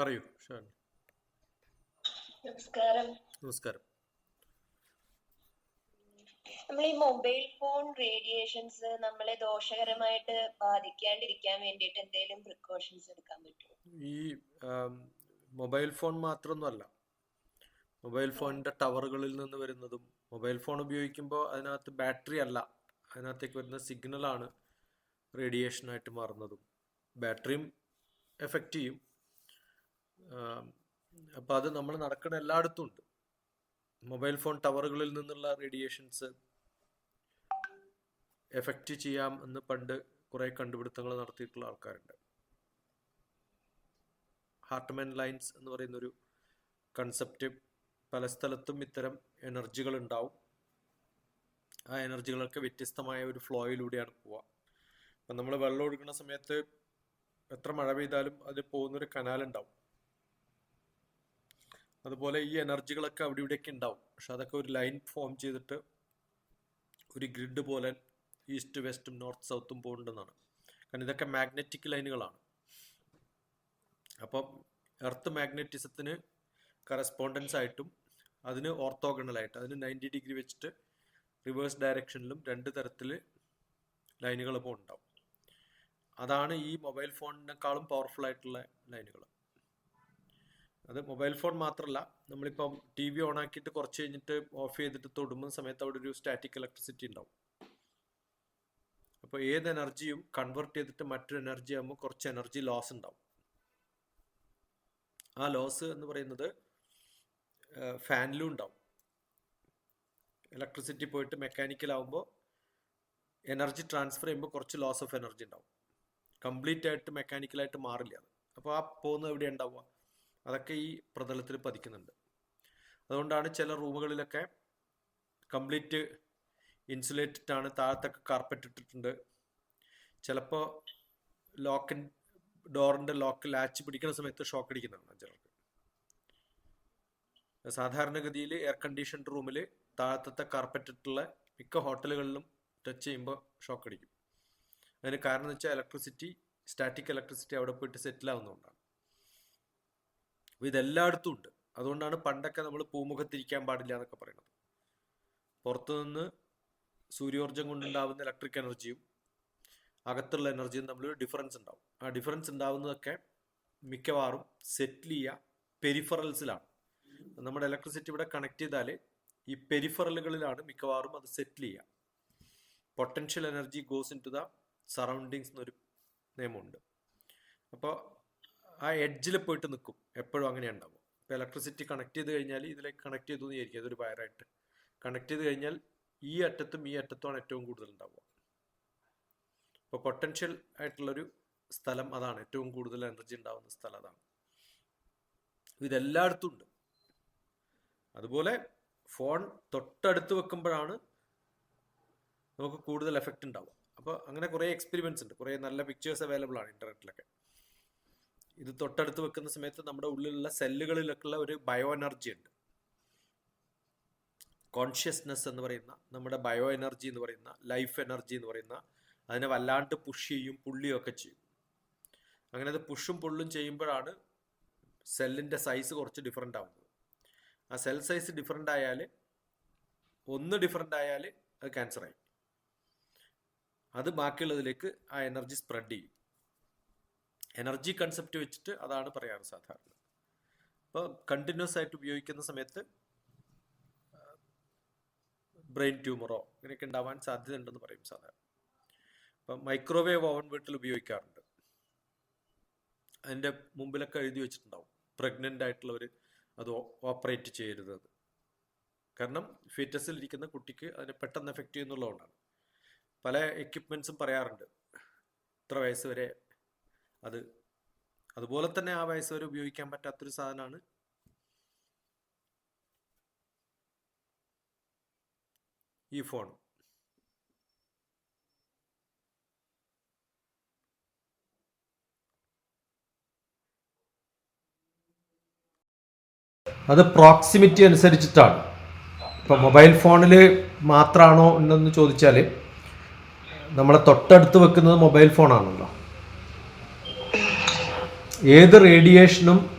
പറയൂ നമസ്കാരം. നമസ്കാരം. നമ്മൾ ഈ മൊബൈൽ ഫോൺ റേഡിയേഷൻസ് നമ്മളെ ദോഷകരമായിട്ട് ബാധിക്കാണ്ടിരിക്കാൻ വേണ്ടിയിട്ട് എന്തെങ്കിലും പ്രിക്കോഷൻസ് എടുക്കാൻ പറ്റുമോ? ഈ മൊബൈൽ ഫോൺ മാത്രമൊന്നുമല്ല മൊബൈൽ ഫോണിന്റെ ടവറുകളിൽ നിന്ന് വരുന്നതും മൊബൈൽ ഫോൺ ഉപയോഗിക്കുമ്പോൾ അതിനകത്ത് ബാറ്ററി അല്ല അതിനകത്തേക്ക് വരുന്ന സിഗ്നലാണ് റേഡിയേഷനായിട്ട് മാറുന്നതും. ബാറ്ററിയും എഫക്റ്റ് ചെയ്യും. അപ്പോൾ അത് നമ്മൾ നടക്കുന്ന എല്ലായിടത്തും ഉണ്ട്. മൊബൈൽ ഫോൺ ടവറുകളിൽ നിന്നുള്ള റേഡിയേഷൻസ് എഫക്റ്റ് ചെയ്യാം എന്ന് പണ്ട് കുറേ കണ്ടുപിടുത്തങ്ങൾ നടത്തിയിട്ടുള്ള ആൾക്കാരുണ്ട്. ഹാർട്ട്മെൻ ലൈൻസ് എന്ന് പറയുന്ന ഒരു കൺസെപ്റ്റ് പല സ്ഥലത്തും ഇത്തരം എനർജികൾ ഉണ്ടാവും. ആ എനർജികളൊക്കെ വ്യത്യസ്തമായ ഒരു ഫ്ലോയിലൂടെയാണ് പോവുക. അപ്പം നമ്മൾ വെള്ളം ഒഴുകുന്ന സമയത്ത് എത്ര മഴ പെയ്താലും അതിൽ പോകുന്നൊരു കനാൽ ഉണ്ടാവും. അതുപോലെ ഈ എനർജികളൊക്കെ അവിടെ ഇവിടെയൊക്കെ ഉണ്ടാവും. പക്ഷെ അതൊക്കെ ഒരു ലൈൻ ഫോം ചെയ്തിട്ട് ഒരു ഗ്രിഡ് പോലെ ഈസ്റ്റ് വെസ്റ്റും നോർത്ത് സൗത്തും പോകുന്നുണ്ടെന്നാണ് കാരണം ഇതൊക്കെ മാഗ്നറ്റിക് ലൈനുകളാണ്. അപ്പം എർത്ത് മാഗ്നറ്റിസത്തിന് കറസ്പോണ്ടൻസ് ആയിട്ടും അതിന് ഓർത്തോഗണലായിട്ട് അതിന് നയന്റി ഡിഗ്രി വെച്ചിട്ട് റിവേഴ്സ് ഡയറക്ഷനിലും രണ്ട് തരത്തിൽ ലൈനുകൾ ഇപ്പോൾ ഉണ്ടാവും അതാണ് ഈ മൊബൈൽ ഫോണിനേക്കാളും പവർഫുൾ ആയിട്ടുള്ള ലൈനുകൾ അത് മൊബൈൽ ഫോൺ മാത്രമല്ല നമ്മളിപ്പം ടി വി ഓൺ ആക്കിയിട്ട് കുറച്ച് കഴിഞ്ഞിട്ട് ഓഫ് ചെയ്തിട്ട് തൊടുമ്പോൾ സമയത്ത് അവിടെ ഒരു സ്റ്റാറ്റിക് ഇലക്ട്രിസിറ്റി ഉണ്ടാവും. അപ്പോൾ ഏത് എനർജിയും കൺവേർട്ട് ചെയ്തിട്ട് മറ്റൊരു എനർജി ആകുമ്പോൾ കുറച്ച് എനർജി ലോസ് ഉണ്ടാവും. ആ ലോസ് എന്ന് പറയുന്നത് ഫാനിലും ഉണ്ടാവും. ഇലക്ട്രിസിറ്റി പോയിട്ട് മെക്കാനിക്കൽ ആകുമ്പോൾ എനർജി ട്രാൻസ്ഫർ ചെയ്യുമ്പോൾ കുറച്ച് ലോസ് ഓഫ് എനർജി ഉണ്ടാവും. കംപ്ലീറ്റ് ആയിട്ട് മെക്കാനിക്കലായിട്ട് മാറില്ല അത്. അപ്പോൾ ആ പോകുന്നത് എവിടെ ഉണ്ടാവുക? അതൊക്കെ ഈ പ്രതലത്തിൽ പതിക്കുന്നുണ്ട്. അതുകൊണ്ടാണ് ചില റൂമുകളിലൊക്കെ കംപ്ലീറ്റ് ഇൻസുലേറ്റഡ് ആണ് താഴത്തൊക്കെ കാർപ്പറ്റ് ഇട്ടിട്ടുണ്ട്. ചിലപ്പോൾ ലോക്കിൻ ഡോറിന്റെ ലോക്ക് ലാച്ച് പിടിക്കുന്ന സമയത്ത് ഷോക്ക് അടിക്കുന്നതാണ് ചിലർക്ക്. സാധാരണഗതിയിൽ എയർ കണ്ടീഷൻ റൂമിൽ താഴത്തെ കാർപ്പറ്റ് ഇട്ടുള്ള മിക്ക ഹോട്ടലുകളിലും ടച്ച് ചെയ്യുമ്പോൾ ഷോക്ക് അടിക്കും. അതിന് കാരണം എന്ന് വെച്ചാൽ ഇലക്ട്രിസിറ്റി സ്റ്റാറ്റിക് ഇലക്ട്രിസിറ്റി അവിടെ പോയിട്ട് സെറ്റിൽ ആവുന്നതുകൊണ്ടാണ്. അപ്പോൾ ഇതെല്ലായിടത്തും ഉണ്ട്. അതുകൊണ്ടാണ് പണ്ടൊക്കെ നമ്മൾ പൂമുഖത്തിരിക്കാൻ പാടില്ല എന്നൊക്കെ പറയുന്നത് പുറത്തുനിന്ന് സൂര്യോർജം കൊണ്ടുണ്ടാവുന്ന ഇലക്ട്രിക് എനർജിയും അകത്തുള്ള എനർജിയും തമ്മിൽ ഡിഫറൻസ് ഉണ്ടാവും. ആ ഡിഫറൻസ് ഉണ്ടാവുന്നതൊക്കെ മിക്കവാറും സെറ്റിൽ ചെയ്യുക പെരിഫറൽസിലാണ് നമ്മുടെ ഇലക്ട്രിസിറ്റി ഇവിടെ കണക്ട് ചെയ്താൽ ഈ പെരിഫറലുകളിലാണ് മിക്കവാറും അത് സെറ്റിൽ ചെയ്യുക. Potential energy goes into the surroundings എന്നൊരു നിയമമുണ്ട്. അപ്പോൾ ആ എഡ്ജിൽ പോയിട്ട് നിൽക്കും എപ്പോഴും അങ്ങനെ ഉണ്ടാവും ഇപ്പോൾ ഇലക്ട്രിസിറ്റി കണക്ട് ചെയ്ത് കഴിഞ്ഞാൽ ഇതിലേക്ക് കണക്ട് ചെയ്തു എന്ന് വിചാരിക്കും. അതൊരു വയറായിട്ട് കണക്ട് ചെയ്ത് കഴിഞ്ഞാൽ ഈ അറ്റത്തും ഈ അറ്റത്തുമാണ് ഏറ്റവും കൂടുതൽ ഉണ്ടാവുക. ഇപ്പോൾ പൊട്ടൻഷ്യൽ ആയിട്ടുള്ളൊരു സ്ഥലം അതാണ്. ഏറ്റവും കൂടുതൽ എനർജി ഉണ്ടാവുന്ന സ്ഥലം അതാണ്. ഇതെല്ലായിടത്തും ഉണ്ട്. അതുപോലെ ഫോൺ തൊട്ടടുത്ത് വെക്കുമ്പോഴാണ് നമുക്ക് കൂടുതൽ എഫക്റ്റ് ഉണ്ടാവുക. അപ്പോൾ അങ്ങനെ കുറേ എക്സ്പെരിമെന്റ്സ് ഉണ്ട്. കുറേ നല്ല പിക്ചേഴ്സ് അവൈലബിൾ ആണ് ഇന്റർനെറ്റിലൊക്കെ ഇത് തൊട്ടടുത്ത് വെക്കുന്ന സമയത്ത് നമ്മുടെ ഉള്ളിലുള്ള സെല്ലുകളിലൊക്കെയുള്ള ഒരു ബയോ എനർജി ഉണ്ട്. കോൺഷ്യസ്നെസ് എന്ന് പറയുന്ന നമ്മുടെ ബയോ എനർജി എന്ന് പറയുന്ന ലൈഫ് എനർജി എന്ന് പറയുന്ന അതിനെ വല്ലാണ്ട് പുഷ് ചെയ്യും പുള്ളിയും ഒക്കെ ചെയ്യും. അങ്ങനെ അത് പുഷും പുള്ളും ചെയ്യുമ്പോഴാണ് സെല്ലിന്റെ സൈസ് കുറച്ച് ഡിഫറെന്റ് ആവുന്നത്. ആ സെൽ സൈസ് ഡിഫറെന്റ് ആയാൽ ഒന്ന് ഡിഫറെന്റ് ആയാൽ അത് ക്യാൻസറായി അത് ബാക്കിയുള്ളതിലേക്ക് ആ എനർജി സ്പ്രെഡ് ചെയ്യും. എനർജി കൺസെപ്റ്റ് വെച്ചിട്ട് അതാണ് പറയാറ് സാധാരണ. അപ്പോൾ കണ്ടിന്യൂസ് ആയിട്ട് ഉപയോഗിക്കുന്ന സമയത്ത് ബ്രെയിൻ ട്യൂമറോ ഇങ്ങനെയൊക്കെ ഉണ്ടാവാൻ സാധ്യത ഉണ്ടെന്ന് പറയും സാധാരണ. അപ്പം മൈക്രോവേവ് ഓവൻ വീട്ടിൽ ഉപയോഗിക്കാറുണ്ട്. അതിന്റെ മുമ്പിലൊക്കെ എഴുതി വെച്ചിട്ടുണ്ടാവും. പ്രഗ്നന്റ് ആയിട്ടുള്ളവർ അത് ഓപ്പറേറ്റ് ചെയ്യരുത് കാരണം ഫീറ്റസിൽ ഇരിക്കുന്ന കുട്ടിക്ക് അതിനെ പെട്ടെന്ന് എഫക്റ്റ് ചെയ്യുന്നുള്ളതുകൊണ്ടാണ്. പല എക്യുപ്മെൻസും പറയാറുണ്ട്. ഇത്ര വയസ്സ് വരെ അത് അതുപോലെ തന്നെ ആ വയസ്സ് വരെ ഉപയോഗിക്കാൻ പറ്റാത്തൊരു സാധനമാണ് ഈ ഫോൺ അത് പ്രോക്സിമിറ്റി അനുസരിച്ചിട്ടാണ്. ഇപ്പം മൊബൈൽ ഫോണിൽ മാത്രമാണോ ഉണ്ടെന്ന് ചോദിച്ചാൽ നമ്മളെ തൊട്ടടുത്ത് വെക്കുന്നത് മൊബൈൽ ഫോണാണല്ലോ ഏത് റേഡിയേഷനും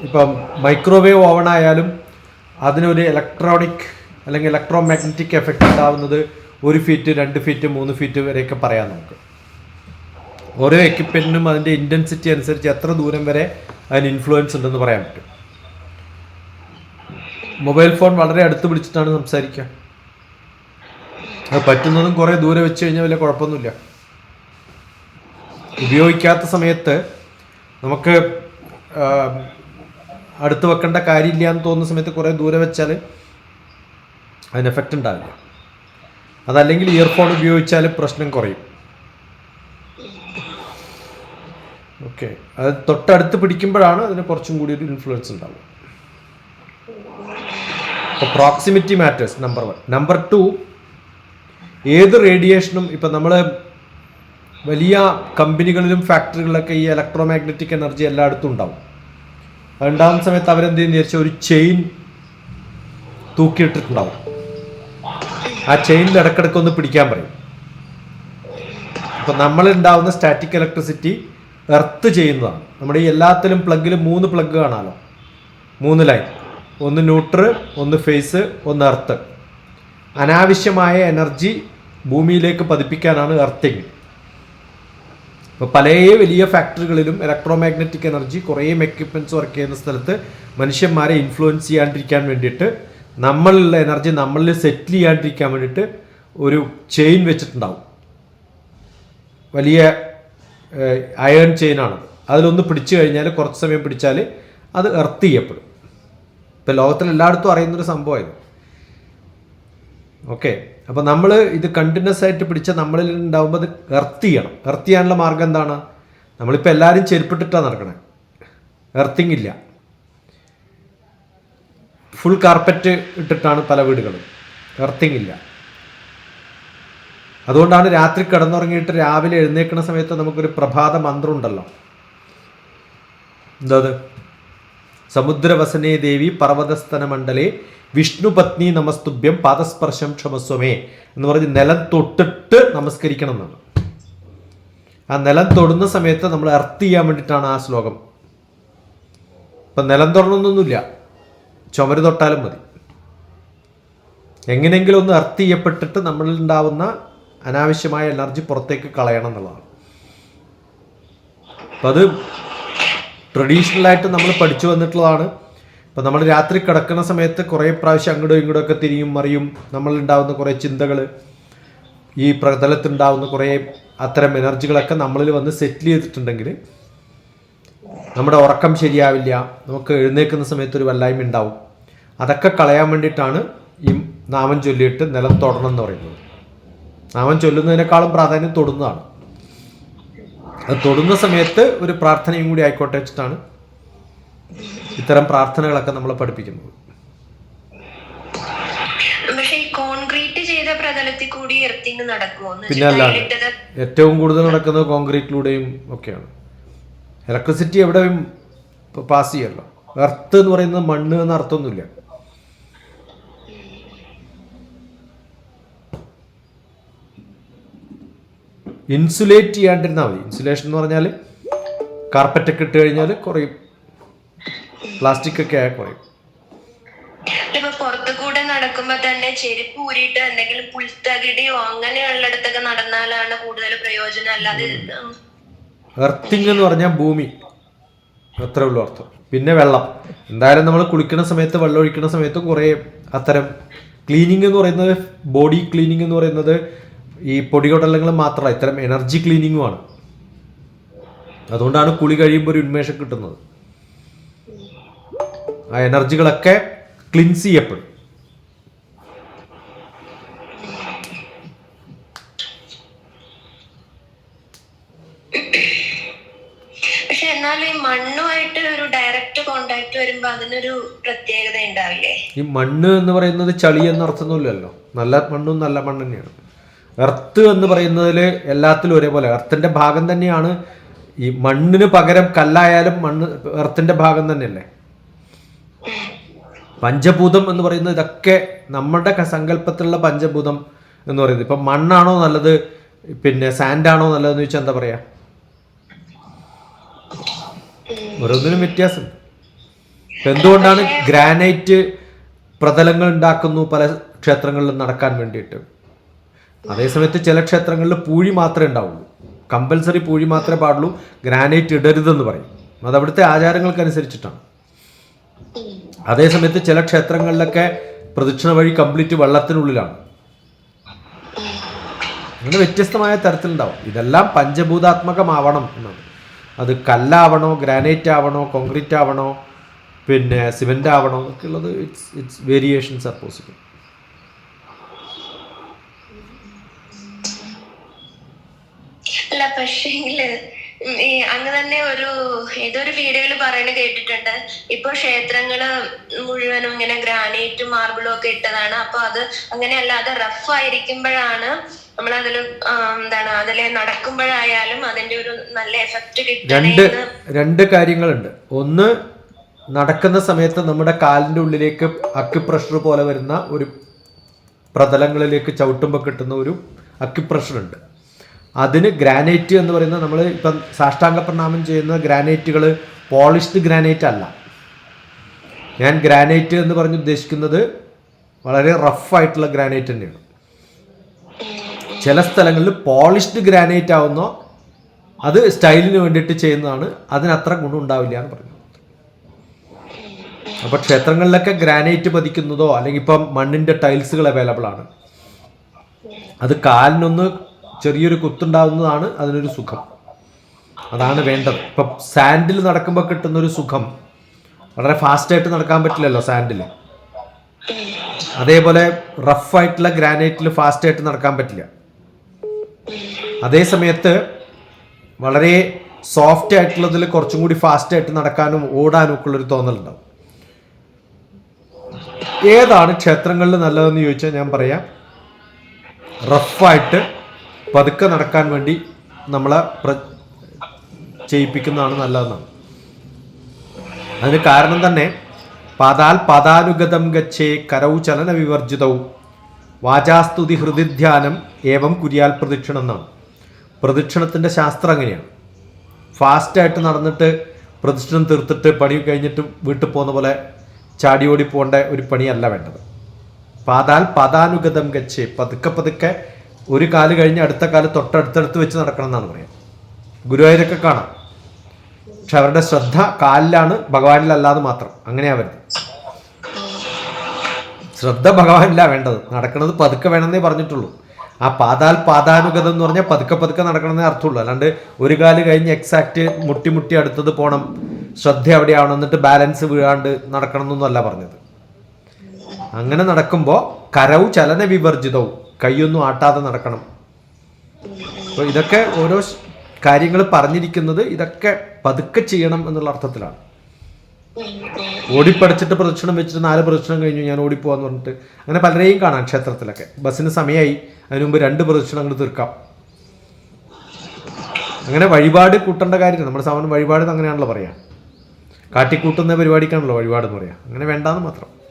ഇപ്പം മൈക്രോവേവ് ഓവൺ ആയാലും അതിനൊരു ഇലക്ട്രോണിക് അല്ലെങ്കിൽ ഇലക്ട്രോ മാഗ്നറ്റിക് എഫക്റ്റ് ഉണ്ടാവുന്നത് ഒരു ഫീറ്റ് രണ്ട് ഫീറ്റ് മൂന്ന് ഫീറ്റ് വരെയൊക്കെ പറയാം നമുക്ക്. ഓരോ എക്യുപ്മെന്റിനും അതിന്റെ ഇന്റൻസിറ്റി അനുസരിച്ച് എത്ര ദൂരം വരെ അതിന് ഇൻഫ്ലുവൻസ് ഉണ്ടെന്ന് പറയാൻ പറ്റും. മൊബൈൽ ഫോൺ വളരെ അടുത്ത് പിടിച്ചിട്ടാണ് സംസാരിക്കുക. അത് പറ്റുന്നതും കുറേ ദൂരെ വെച്ച് കഴിഞ്ഞാൽ വലിയ കുഴപ്പമൊന്നുമില്ല. ഉപയോഗിക്കാത്ത സമയത്ത് നമുക്ക് അടുത്ത് വെക്കേണ്ട കാര്യമില്ല എന്ന് തോന്നുന്ന സമയത്ത് കുറേ ദൂരെ വെച്ചാൽ അതിന് എഫക്റ്റ് ഉണ്ടാവില്ല. അതല്ലെങ്കിൽ ഇയർഫോൺ ഉപയോഗിച്ചാൽ പ്രശ്നം കുറയും. ഓക്കെ അത് തൊട്ടടുത്ത് പിടിക്കുമ്പോഴാണ് അതിന് കുറച്ചും കൂടി ഒരു ഇൻഫ്ലുവൻസ് ഉണ്ടാവുക. അപ്പോൾ proximity matters number one number two ഏത് റേഡിയേഷനും ഇപ്പം നമ്മൾ വലിയ കമ്പനികളിലും ഫാക്ടറികളിലൊക്കെ ഈ ഇലക്ട്രോ മാഗ്നറ്റിക് എനർജി എല്ലായിടത്തും ഉണ്ടാവും. അതുണ്ടാകുന്ന സമയത്ത് അവരെന്ത് ചെയ്യുന്ന വെച്ചാൽ ഒരു ചെയിൻ തൂക്കിയിട്ടിട്ടുണ്ടാവും. ആ ചെയിനിൽ ഇടക്കിടക്ക് ഒന്ന് പിടിക്കാൻ പറയും. അപ്പം നമ്മളുണ്ടാവുന്ന സ്റ്റാറ്റിക് ഇലക്ട്രിസിറ്റി എർത്ത് ചെയ്യുന്നതാണ്. നമ്മുടെ ഈ എല്ലാത്തിലും പ്ലഗിൽ മൂന്ന് പ്ലഗ് കാണാമല്ലോ മൂന്ന് ലൈൻ ഒന്ന് ന്യൂട്രൽ ഒന്ന് ഫേസ് ഒന്ന് എർത്ത് അനാവശ്യമായ എനർജി ഭൂമിയിലേക്ക് പതിപ്പിക്കാനാണ് എർത്തിങ് ഇപ്പോൾ പല വലിയ ഫാക്ടറികളിലും ഇലക്ട്രോ മാഗ്നറ്റിക് എനർജി കുറേ എക്യുപ്മെന്റ്സ് വർക്ക് ചെയ്യുന്ന സ്ഥലത്ത് മനുഷ്യന്മാരെ ഇൻഫ്ലുവൻസ് ചെയ്യാണ്ടിരിക്കാൻ വേണ്ടിയിട്ട് നമ്മളിലുള്ള എനർജി നമ്മളിൽ സെറ്റിൽ ചെയ്യാണ്ടിരിക്കാൻ വേണ്ടിയിട്ട് ഒരു ചെയിൻ വെച്ചിട്ടുണ്ടാവും. വലിയ അയൺ ചെയിനാണ് അതിലൊന്ന് പിടിച്ചു കഴിഞ്ഞാൽ കുറച്ച് സമയം പിടിച്ചാൽ അത് എർത്ത് ചെയ്യപ്പെടും. ഇപ്പം ലോകത്തിൽ എല്ലായിടത്തും അറിയുന്നൊരു സംഭവമായിരുന്നു ഓക്കെ അപ്പോൾ നമ്മൾ ഇത് കണ്ടിന്യൂസ് ആയിട്ട് പിടിച്ച നമ്മളിൽ ഉണ്ടാകുമ്പോൾ അത് എർത്ത് ചെയ്യണം. എർത്ത് ചെയ്യാനുള്ള മാർഗം എന്താണ്? നമ്മളിപ്പോൾ എല്ലാവരും ചെരുപ്പിട്ടിട്ടാണ് നടക്കണേ. എർത്തിങ് ഇല്ല. ഫുൾ കാർപ്പറ്റ് ഇട്ടിട്ടാണ് പല വീടുകളും. എർത്തിങ് ഇല്ല. അതുകൊണ്ടാണ് രാത്രി കിടന്നുറങ്ങിയിട്ട് രാവിലെ എഴുന്നേൽക്കുന്ന സമയത്ത് നമുക്കൊരു പ്രഭാത മന്ത്രം ഉണ്ടല്ലോ. എന്താ അത്? സമുദ്രവസനേ ദേവി പർവതസ്ഥന മണ്ഡലേ വിഷ്ണുപത്നി നമസ്തുഭ്യം പാദസ്പർശം ക്ഷമസ്വമേ എന്ന് പറഞ്ഞ് നിലം തൊട്ടിട്ട് നമസ്കരിക്കണം എന്നാണ്. ആ നിലം തൊടുന്ന സമയത്ത് നമ്മൾ എർത്ത് ചെയ്യാൻ വേണ്ടിയിട്ടാണ് ആ ശ്ലോകം. ഇപ്പം നിലം തൊടണമെന്നൊന്നുമില്ല ചുമര് തൊട്ടാലും മതി. എങ്ങനെയെങ്കിലും ഒന്ന് എർത്ത് ചെയ്യപ്പെട്ടിട്ട് നമ്മളിൽ ഉണ്ടാവുന്ന അനാവശ്യമായ എനർജി പുറത്തേക്ക് കളയണം എന്നുള്ളതാണ്. അപ്പം അത് ട്രഡീഷണലായിട്ട് നമ്മൾ പഠിച്ചു വന്നിട്ടുള്ളതാണ്. ഇപ്പം നമ്മൾ രാത്രി കിടക്കുന്ന സമയത്ത് കുറേ പ്രാവശ്യം അങ്ങോട്ടും ഇങ്ങോട്ടും ഒക്കെ തിരിയും മറിയും നമ്മളുണ്ടാവുന്ന കുറേ ചിന്തകൾ ഈ പ്രതലത്തുണ്ടാവുന്ന കുറേ അത്തരം എനർജികളൊക്കെ നമ്മളിൽ വന്ന് സെറ്റിൽ ചെയ്തിട്ടുണ്ടെങ്കിൽ നമ്മുടെ ഉറക്കം ശരിയാവില്ല നമുക്ക് എഴുന്നേൽക്കുന്ന സമയത്ത് ഒരു വല്ലായ്മ ഉണ്ടാവും. അതൊക്കെ കളയാൻ വേണ്ടിയിട്ടാണ് ഈ നാമം ചൊല്ലിയിട്ട് നിലം തൊടണം എന്ന് പറയുന്നത്. നാമം ചൊല്ലുന്നതിനേക്കാളും പ്രാധാന്യം തൊടുന്നതാണ്. അത് തൊടുന്ന സമയത്ത് ഒരു പ്രാർത്ഥനയും കൂടി ആയിക്കോട്ടെ വെച്ചിട്ടാണ് ഇത്തരം പ്രാർത്ഥനകളൊക്കെ നമ്മളെ പഠിപ്പിക്കുന്നത്. പിന്നെ അല്ലാണ്ട്. ഏറ്റവും കൂടുതൽ നടക്കുന്നത് കോൺക്രീറ്റിലൂടെയും ഒക്കെയാണ്. ഇലക്ട്രിസിറ്റി എവിടെയും പാസ് ചെയ്യല്ലോ. എർത്ത് എന്ന് പറയുന്നത് മണ്ണ് എന്ന അർത്ഥമൊന്നുമില്ല. ഇൻസുലേറ്റ് ചെയ്യാണ്ടിരുന്നാൽ മതി. ഇൻസുലേഷൻ എന്ന് പറഞ്ഞാൽ കാർപ്പറ്റൊക്കെ ഇട്ട് കഴിഞ്ഞാൽ കുറയും. പ്ലാസ്റ്റിക് ഒക്കെ ആയാൽ കുറയും. ഇപ്പൊ പുറത്തു കൂടെ നടക്കുമ്പോ തന്നെ ചെരുപ്പ് ഊരിയിട്ട് എന്തെങ്കിലും പുൽത്തകിടിയോ അങ്ങനെയുള്ളിടത്തൊക്കെ നടന്നാലാണ് കൂടുതൽ പ്രയോജനം. അല്ലാതെ എർത്തിങ് എന്ന് പറഞ്ഞാൽ ഭൂമി. അത്രേ ഉള്ളൂ അർത്ഥം. പിന്നെ വെള്ളം. എന്തായാലും നമ്മൾ കുളിക്കുന്ന സമയത്ത് വെള്ളം ഒഴിക്കുന്ന സമയത്ത് കുറേ അത്തരം ക്ലീനിങ് എന്ന് പറയുന്നത് ബോഡി ക്ലീനിങ് എന്ന് പറയുന്നത് ഈ പൊടികൊടലങ്ങൾ മാത്രമല്ല ഇത്തരം എനർജി ക്ലീനിങ്ങുമാണ് അതുകൊണ്ടാണ് കുളി കഴിയുമ്പോൾ ഒരു ഉന്മേഷം കിട്ടുന്നത്. ആ എനർജികളൊക്കെ ക്ലിൻസ് ചെയ്യപ്പെടും. പക്ഷെ ഈ മണ്ണുമായിട്ട് ഒരു ഡയറക്റ്റ് കോണ്ടാക്ട് വരുമ്പോ അതിനൊരു പ്രത്യേകത ഉണ്ടാവില്ലേ? ഈ മണ്ണ് എന്ന് പറയുന്നത് ചളി എന്ന അർത്ഥമൊന്നുമില്ലല്ലോ നല്ല മണ്ണും നല്ല മണ്ണ് തന്നെയാണ്. എർത്ത് എന്ന് പറയുന്നതിൽ എല്ലാത്തിലും ഒരേപോലെ. എർത്തിന്റെ ഭാഗം തന്നെയാണ് ഈ മണ്ണിന് പകരം കല്ലായാലും മണ്ണ് എർത്തിന്റെ ഭാഗം തന്നെയല്ലേ? പഞ്ചഭൂതം എന്ന് പറയുന്നത് ഇതൊക്കെ നമ്മുടെ സങ്കല്പത്തിലുള്ള പഞ്ചഭൂതം എന്ന് പറയുന്നത്. ഇപ്പം മണ്ണാണോ നല്ലത്? പിന്നെ സാൻഡാണോ നല്ലതെന്ന് ചോദിച്ചാൽ എന്താ പറയാ? ഓരോന്നിനും വ്യത്യാസം. എന്തുകൊണ്ടാണ് ഗ്രാനൈറ്റ് പ്രതലങ്ങൾ ഉണ്ടാക്കുന്നു പല ക്ഷേത്രങ്ങളിലും നടക്കാൻ വേണ്ടിയിട്ട്? അതേസമയത്ത് ചില ക്ഷേത്രങ്ങളിൽ പൂഴി മാത്രമേ ഉണ്ടാവുള്ളൂ. കമ്പൽസറി പൂഴി മാത്രമേ പാടുള്ളൂ. ഗ്രാനൈറ്റ് ഇടരുതെന്ന് പറയും. അത് അവിടുത്തെ ആചാരങ്ങൾക്കനുസരിച്ചിട്ടാണ്. അതേസമയത്ത് ചില ക്ഷേത്രങ്ങളിലൊക്കെ പ്രദക്ഷിണ വഴി കംപ്ലീറ്റ് വെള്ളത്തിനുള്ളിലാണ്. അങ്ങനെ വ്യത്യസ്തമായ തരത്തിലുണ്ടാവും. ഇതെല്ലാം പഞ്ചഭൂതാത്മകമാവണം എന്നാണ്. അത് കല്ലാവണോ ഗ്രാനൈറ്റ് ആവണോ കോൺക്രീറ്റ് ആവണോ പിന്നെ സിമെന്റ് ആവണോ ഒക്കെ ഉള്ളത് it's it's variations are possible അല്ല പക്ഷേങ്കിൽ അങ്ങ് തന്നെ ഒരു ഏതൊരു വീഡിയോയിൽ പറയണ കേട്ടിട്ടുണ്ട്. ഇപ്പൊ ക്ഷേത്രങ്ങൾ മുഴുവനും ഇങ്ങനെ ഗ്രാനൈറ്റും മാർബിളും ഒക്കെ ഇട്ടതാണ്. അപ്പൊ അത് അങ്ങനെ അല്ലാതെ റഫ് ആയിരിക്കുമ്പോഴാണ് നമ്മൾ അതിൽ എന്താണ് അതിൽ നടക്കുമ്പോഴായാലും അതിന്റെ ഒരു നല്ല എഫക്റ്റ് രണ്ട് രണ്ട് കാര്യങ്ങളുണ്ട്. ഒന്ന് നടക്കുന്ന സമയത്ത് നമ്മുടെ കാലിന്റെ ഉള്ളിലേക്ക് അക്യുപ്രഷർ പോലെ വരുന്ന ഒരു പ്രതലങ്ങളിലേക്ക് ചവിട്ടുമ്പോൾ കിട്ടുന്ന ഒരു അക്യുപ്രഷർ ഉണ്ട്. അതിന് ഗ്രാനൈറ്റ് എന്ന് പറയുന്നത് നമ്മൾ ഇപ്പം സാഷ്ടാംഗ പ്രണാമം ചെയ്യുന്ന ഗ്രാനൈറ്റുകൾ പോളിഷ്ഡ് ഗ്രാനൈറ്റ് അല്ല. ഞാൻ ഗ്രാനൈറ്റ് എന്ന് പറഞ്ഞ് ഉദ്ദേശിക്കുന്നത് വളരെ റഫായിട്ടുള്ള ഗ്രാനൈറ്റ് തന്നെയാണ്. ചില സ്ഥലങ്ങളിൽ പോളിഷ്ഡ് ഗ്രാനൈറ്റ് ആവുന്നോ അത് സ്റ്റൈലിന് വേണ്ടിയിട്ട് ചെയ്യുന്നതാണ് അതിനത്ര ഗുണം ഉണ്ടാവില്ല എന്ന് പറഞ്ഞു അപ്പോൾ ക്ഷേത്രങ്ങളിലൊക്കെ ഗ്രാനൈറ്റ് പതിക്കുന്നതോ അല്ലെങ്കിൽ ഇപ്പം മണ്ണിന്റെ ടൈൽസുകൾ അവൈലബിൾ ആണ്. അത് കാലിനൊന്ന് ചെറിയൊരു കുത്തുണ്ടാവുന്നതാണ് അതിനൊരു സുഖം. അതാണ് വേണ്ടത്. ഇപ്പം സാൻഡിൽ നടക്കുമ്പോൾ കിട്ടുന്ന ഒരു സുഖം. വളരെ ഫാസ്റ്റായിട്ട് നടക്കാൻ പറ്റില്ലല്ലോ സാൻഡിൽ അതേപോലെ റഫായിട്ടുള്ള ഗ്രാനൈറ്റിൽ ഫാസ്റ്റായിട്ട് നടക്കാൻ പറ്റില്ല. അതേ സമയത്ത് വളരെ സോഫ്റ്റ് ആയിട്ടുള്ളതിൽ കുറച്ചും കൂടി ഫാസ്റ്റായിട്ട് നടക്കാനും ഓടാനും ഒക്കെ ഉള്ളൊരു തോന്നലുണ്ടാവും. ഏതാണ് ക്ഷേത്രങ്ങളിൽ നല്ലതെന്ന് ചോദിച്ചാൽ ഞാൻ പറയാം. റഫായിട്ട് പതുക്കെ നടക്കാൻ വേണ്ടി നമ്മളെ പ്ര ചെയ്യിപ്പിക്കുന്നതാണ് നല്ലതെന്നാണ്. അതിന് കാരണം തന്നെ പാതാൽ പദാനുഗതം ഗച്ഛേ കരൗ ചലന വിവർജിതവും വാചാസ്തുതി ഹൃദിധ്യാനം ഏവം കുര്യാൽ പ്രദക്ഷിണം എന്നാണ് പ്രദക്ഷിണത്തിന്റെ ശാസ്ത്രം അങ്ങനെയാണ്. ഫാസ്റ്റായിട്ട് നടന്നിട്ട് പ്രദക്ഷിണം തീർത്തിട്ട് പണി കഴിഞ്ഞിട്ട് വീട്ടിൽ പോകുന്ന പോലെ ചാടിയോടി പോകേണ്ട ഒരു പണിയല്ല വേണ്ടത്. പാതാൽ പദാനുഗതം ഗച്ഛേ പതുക്കെ പതുക്കെ ഒരു കാൽ കഴിഞ്ഞ് അടുത്ത കാൽ തൊട്ടടുത്തടുത്ത് വെച്ച് നടക്കണം എന്നാണ് പറയാം. ഗുരുവായൂരൊക്കെ കാണാം. പക്ഷെ അവരുടെ ശ്രദ്ധ കാലിലാണ് ഭഗവാനിലല്ലാതെ മാത്രം. അങ്ങനെയാ വരുന്നത്. ശ്രദ്ധ ഭഗവാനില്ല വേണ്ടത്. നടക്കുന്നത് പതുക്കെ വേണമെന്നേ പറഞ്ഞിട്ടുള്ളൂ. ആ പാതാൽ പാതാനുഗതം എന്ന് പറഞ്ഞാൽ പതുക്കെ പതുക്കെ നടക്കണമെന്നേ അർത്ഥമുള്ളൂ. അല്ലാണ്ട് ഒരു കാൽ കഴിഞ്ഞ് എക്സാക്റ്റ് മുട്ടി മുട്ടി അടുത്തത് പോകണം ശ്രദ്ധ എവിടെയാവണം എന്നിട്ട് ബാലൻസ് വീഴാണ്ട് നടക്കണം എന്നൊന്നും അല്ല പറഞ്ഞത്. അങ്ങനെ നടക്കുമ്പോൾ കരവ് ചലന വിവർജിതവും കൈയൊന്നും ആട്ടാതെ നടക്കണം. അപ്പോൾ ഇതൊക്കെ ഓരോ കാര്യങ്ങൾ പറഞ്ഞിരിക്കുന്നത് ഇതൊക്കെ പതുക്കെ ചെയ്യണം എന്നുള്ള അർത്ഥത്തിലാണ്. ഓടിപ്പടച്ചിട്ട് പ്രദക്ഷിണം വെച്ചിട്ട് നാല് പ്രദക്ഷിണം കഴിഞ്ഞു ഞാൻ ഓടിപ്പോവാന്ന് പറഞ്ഞിട്ട് അങ്ങനെ പലരെയും കാണാം ക്ഷേത്രത്തിലൊക്കെ. ബസ്സിന് സമയമായി അതിനു മുമ്പ് രണ്ട് പ്രദക്ഷിണങ്ങൾ തീർക്കാം. അങ്ങനെ വഴിപാട് കൂട്ടേണ്ട കാര്യമില്ല. നമ്മുടെ സാമാന്യം വഴിപാട് അങ്ങനെയാണല്ലോ പറയാം. കാട്ടിക്കൂട്ടുന്ന പരിപാടിക്കാണല്ലോ വഴിപാട് എന്ന് പറയാം. അങ്ങനെ വേണ്ടാന്ന് മാത്രം.